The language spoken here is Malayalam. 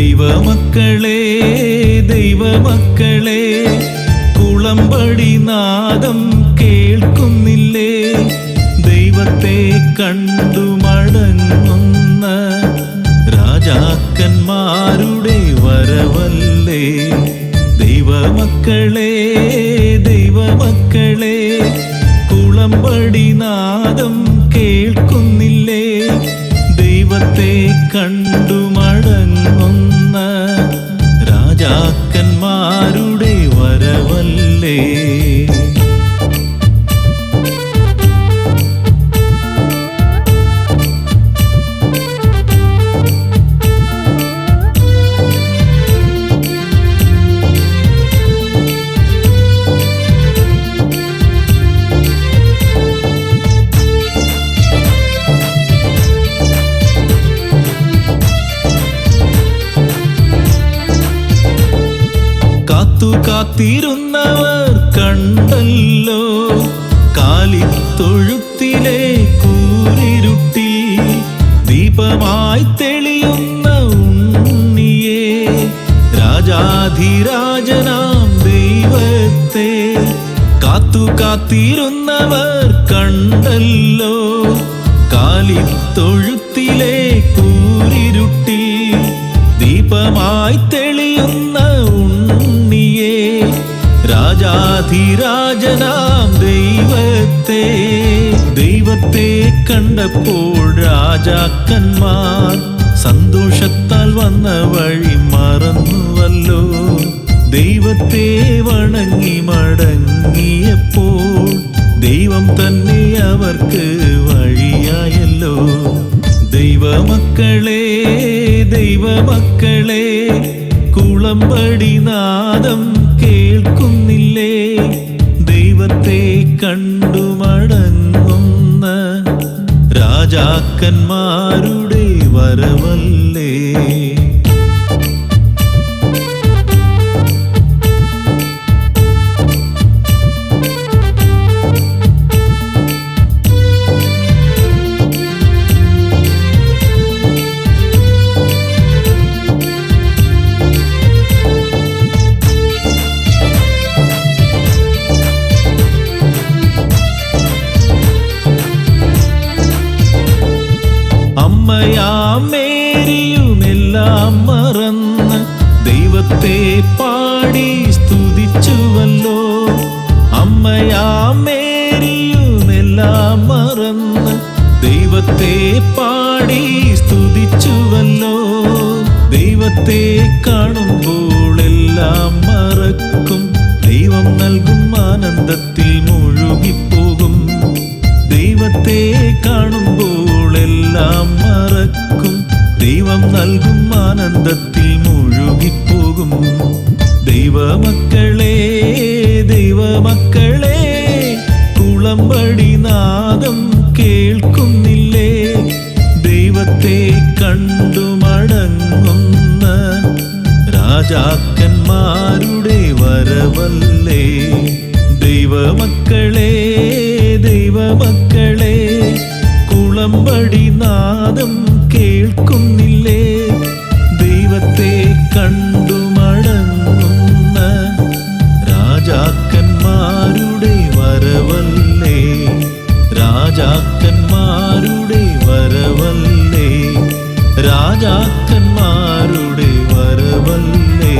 ദൈവമക്കളെ ദൈവമക്കളെ കുളമ്പടി നാദം കേൾക്കുന്നില്ലേ? ദൈവത്തെ കണ്ടു മടങ്ങുന്ന രാജാക്കന്മാരുടെ വരവല്ലേ? ദൈവമക്കളെ ദൈവമക്കളെ കുളമ്പടി നാദം കേൾക്കുന്നില്ലേ? ദൈവത്തെ കണ്ടു മടങ്ങുന്ന കാത്തു കാത്തിരുന്നവർ കണ്ടല്ലോ. കാലിത്തൊഴുത്തിലെ കൂരിരുട്ടി ദീപമായി തെളിയുന്ന ഉണ്ണിയെ. രാജാധിരാജനാം ദൈവത്തെ കാത്തു കാത്തിരുന്നവർ കണ്ടല്ലോ. കാലിത്തൊഴുത്തിലെ കൂരിരുട്ടി ദൈവത്തെ ദൈവത്തെ കണ്ടപ്പോൾ രാജാക്കന്മാർ സന്തോഷത്താൽ വന്ന വഴി മറന്നുവല്ലോ. ദൈവത്തെ വണങ്ങി മടങ്ങിയപ്പോൾ ദൈവം തന്നെ അവർക്ക് വഴിയായല്ലോ. ദൈവമക്കളെ ദൈവമക്കളെ കുളമ്പടി നാദം കേൾക്കുന്നില്ലേ? കണ്ടു മടങ്ങുന്ന രാജാക്കന്മാരുടെ വരവല്ലേ? അമ്മയാമേരിയുമെല്ലാം മറന്ന് ദൈവത്തെ പാടി സ്തുതിച്ചുവല്ലോ. അമ്മയാമേരിയുമെല്ലാം മറന്ന് ദൈവത്തെ പാടി സ്തുതിച്ചുവല്ലോ. ദൈവത്തെ കാണുമ്പോൾ എല്ലാം മറക്കും ദൈവം നൽകും ആനന്ദത്തിൽ ആനന്ദത്തിൽ മുഴുകിപ്പോകും. ദൈവമക്കളെ ദൈവമക്കളെ കുളമ്പടി നാദം കേൾക്കുന്നില്ലേ? ദൈവത്തെ കണ്ടു മടങ്ങുന്ന രാജാക്കന്മാരുടെ വരവല്ലേ? ദൈവമക്കളെ ദൈവമക്കളെ കുളമ്പടി നാദം കേൾക്കുന്നില്ലേ? ദൈവത്തെ കണ്ടു മടങ്ങുന്ന രാജാക്കന്മാരുടെ വരവല്ലേ രാജാക്കന്മാരുടെ വരവല്ലേ രാജാക്കന്മാരുടെ വരവല്ലേ